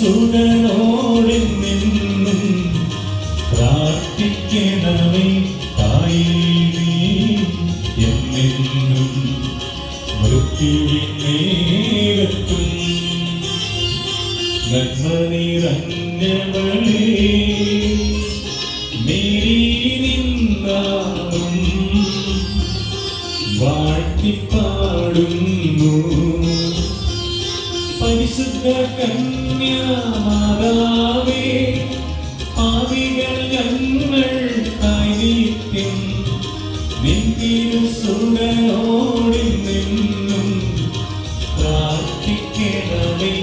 സുഖനോടെ നിന്നും പ്രാർത്ഥിക്കണമേ തായി എന്നെന്നും മൃത്യുവിൻ നേരത്തും നഗ്മനിറഞ്ഞവളേ മേരി പാടുന്നു പരിശുദ്ധ കന്യാമാതാവേ പാവികൾ ഞങ്ങൾ കൈനീട്ടും നിന്തിരു സുരനോടി നിന്നും പ്രാർത്ഥിക്കണമേ